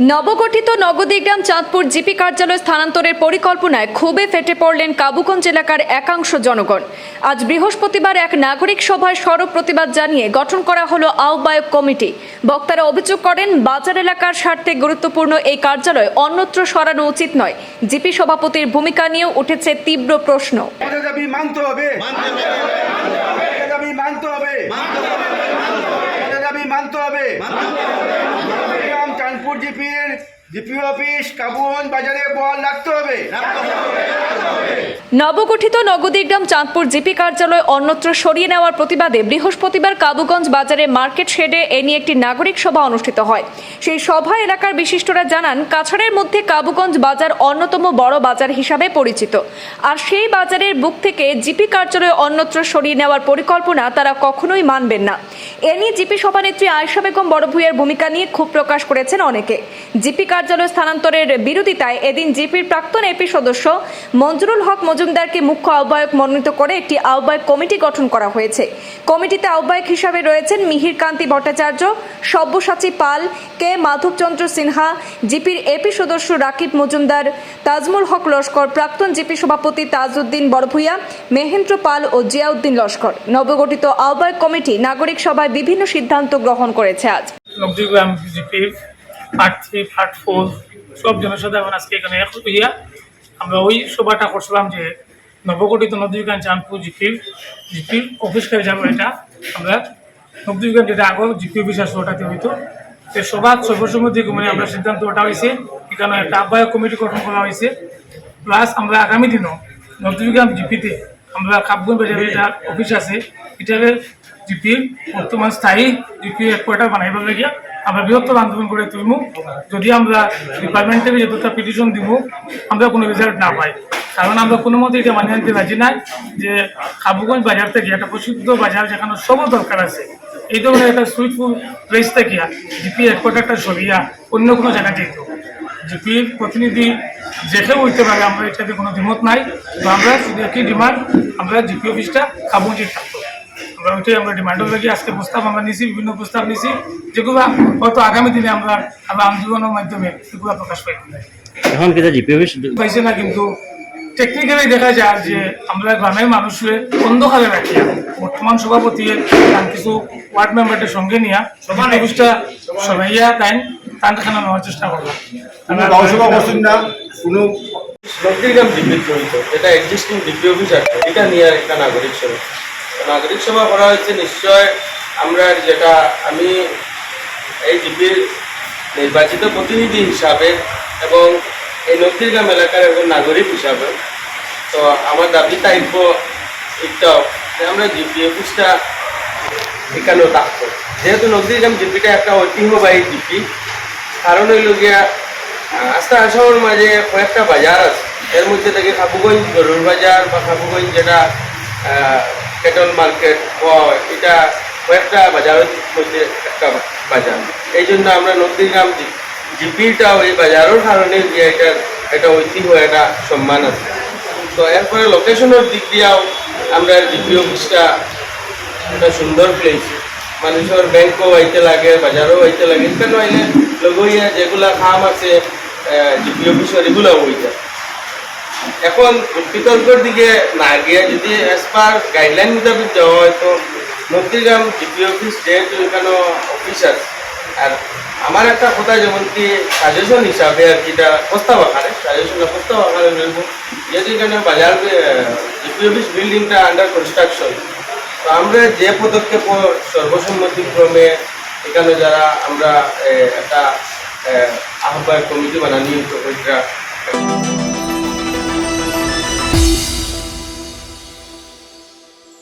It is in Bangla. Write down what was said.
নবগঠিত নগদীগ্রাম চাঁদপুর জিপি কার্যালয় স্থানান্তরের পরিকল্পনায় ক্ষোভে ফেটে পড়লেন কাবুগঞ্জ এলাকার একাংশ জনগণ। আজ বৃহস্পতিবার এক নাগরিক সভায় সড়ক প্রতিবাদ জানিয়ে গঠন করা হলো আহ্বায়ক কমিটি। বক্তারা অভিযোগ করেন, বাজার এলাকার স্বার্থে গুরুত্বপূর্ণ এই কার্যালয় অন্যত্র সরানো উচিত নয়। জিপি সভাপতির ভূমিকা নিয়েও উঠেছে তীব্র প্রশ্ন। মানতে হবে। মানতে হবে। গ্রাম চাঁদপুর নবগঠিত নগদীগ্রাম চাঁদপুর জিপি কার্যালয় অন্যত্র সরিয়ে নেওয়ার প্রতিবাদে বৃহস্পতিবার কাবুগঞ্জ বাজারে মার্কেট শেডে এ নিয়ে একটি নাগরিক সভা অনুষ্ঠিত হয়। সেই সভা এলাকার বিশিষ্টরা জানান, কাছাড়ের মধ্যে কাবুগঞ্জ বাজার অন্যতম বড় বাজার হিসাবে পরিচিত। আর সেই বাজারের বুক থেকে জিপি কার্যালয় অন্যত্র সরিয়ে নেওয়ার পরিকল্পনা তারা কখনোই মানবেন না। এ নিয়ে জিপি সভানেত্রী আয়শা বেগম বড়ভূইয়ের ভূমিকা নিয়ে ক্ষোভ প্রকাশ করেছেন অনেকে। জিপি কার্যালয় স্থানান্তরের বিরোধিতায় এদিন জিপির প্রাক্তন এপি সদস্য মঞ্জুরুল হক মজুমদারকে মুখ্য আহ্বায়ক মনোনীত করে একটি আহ্বায়ক কমিটি গঠন করা হয়েছে। কমিটিতে আহ্বায়ক হিসাবে রয়েছেন মিহির কান্তি ভট্টাচার্য, সব্যসাচী পাল, কে মাধবচন্দ্র সিনহা, জিপির এপি সদস্য রাকিব মজুমদার, তাজমুল হক লস্কর, প্রাক্তন জিপি সভাপতি তাজউদ্দিন বড়ভূইয়া মেহেন্দ্র পাল ও জিয়াউদ্দিন লস্কর। নবগঠিত আহ্বায়ক কমিটি নাগরিক সভায় বিভিন্ন সিদ্ধান্ত গ্রহণ করেছে আজ। বিজেপির পার্ট থ্রি পার্ট ফোর সব জনসাধারণ আজকে এখানে এক হইয়া আমরা ওই সভাটা করছিলাম যে নবগঠিত নবদ্বীপগ্রাম চাঁদপুর জিপির জিপির অফিস কাজে যাব এটা। আমরা নবদ্বীপগ্রাম যেটা আগে জিপি অফিস আসছে ওটাতে হইতো। সে সভা সর্বসম্মতি মানে আমরা সিদ্ধান্ত ওটা হয়েছে এখানে একটা আহ্বায়ক কমিটি গঠন করা হয়েছে প্লাস আমরা আগামী দিনও নবদ্বীপগ্রাম জিপিতে আমরা কাপগঞ্জ বাজারে যেটা অফিস আছে। এটাকে জিপির বর্তমান স্থায়ী জিপি হেডকোয়ার্টার বানাইবার লাগিয়া আমরা বৃহত্তর আন্দোলন করে তুলব যদি আমরা ডিপার্টমেন্টে যতটা পিটিশন দিব আমরা কোনো রেজাল্ট না পাই। কারণ আমরা কোনো মতে এটা মানিয়ে আনতে রাজি নাই যে খাবুগঞ্জ বাজার থেকে একটা প্রসিদ্ধ বাজার যেখানে সবও দরকার আছে, এই ধরনের একটা সুইটফুল প্লেস থেকে জিপি হেডকোয়ার্টারটা সরিয়া অন্য কোনো জায়গা যেত। জিপির প্রতিনিধি যেখানে হইতে পারে, আমরা এটাতে কোনো দ্বিমত নাই। আমরা শুধু একই ডিমান্ড আমরা জিপি অফিসটা খাবুগঞ্জে থাকতো আমরা ওইটাই আমরা ডিমান্ডের লাগি আজকে প্রস্তাব আমরা নিছি বিভিন্ন প্রস্তাব নিছি যেগুলো হয়তো আগামী দিনে আমরা আমরা আন্দোলনের মাধ্যমে সেগুলো প্রকাশ পাই এখন কিন্তু পাইছে না কিন্তু টেকনিক্যালি দেখা যায় যে আমরা গ্রামের মানুষের অন্ধকারে রাখিয়া বর্তমান সভাপতি তার কিছু ওয়ার্ড মেম্বারদের সঙ্গে নিয়ে সবার অফিসটা সবাইয়া তাই টানখানা নেওয়ার চেষ্টা করলাম। কোনো নবদ্বীপগ্রাম ডিপির জড়িত যেটা এক্সিস্টিং ডিপি অফিস আছে এটা নিয়ে একটা নাগরিক সভা। নাগরিক সভা করা হয়েছে, নিশ্চয় আমরা যেটা আমি এই ডিপির নির্বাচিত প্রতিনিধি হিসাবে এবং এই নবদ্বীপগ্রাম এলাকার একজন নাগরিক হিসাবে, তো আমার দাবি থাকব এটাও যে আমরা জিপি অফিসটা এখানেও থাকতো যেহেতু নবদ্বীপগ্রাম জিপিটা একটা ঐতিহ্যবাহী জিপি, কারণ হইল গিয়া আস্তে আসামের মাঝে কয়েকটা বাজার আছে। এর মধ্যে থেকে খাবুগঞ্জ গরুর বাজার বা খাবুগঞ্জ যেটা কেটল মার্কেট হয় এটা কয়েকটা বাজারের মধ্যে একটা বাজার। এই জন্য আমরা নদীগ্রাম জিপিটা ওই বাজারের কারণে গিয়ে এটা একটা ঐতিহ্য একটা সম্মান আছে। তো এরপরে লোকেশনের দিক দিয়েও আমরা জিপি অফিসটা একটা সুন্দর প্লেস মানুষের ব্যাংকও আইতে লাগে, বাজারও আইতে লাগে। কেন আইলে লগইয়া যেগুলা কাম আছে জিপি অফিসের এগুলাও হইতে এখন বিতর্কের দিকে না গিয়ে যদি অ্যাজ পার গাইডলাইন মোতাবেক যাওয়া হয়, তো নদীগ্রাম জিপি অফিস যেহেতু এখানে অফিস আছে, আর আমার একটা কথা যেমন কি সাজেশন হিসাবে আর কি এটা প্রস্তাব আকারে সাজেশন প্রস্তাব আকারে বলব যেহেতু এখানে বাজার জিপি অফিস বিল্ডিংটা আন্ডার কনস্ট্রাকশন তো আমরা যে পদক্ষেপ সর্বসম্মতিক্রমে এখানে যারা আমরা একটা আহ্বায়ক কমিটি বানানি ওইটা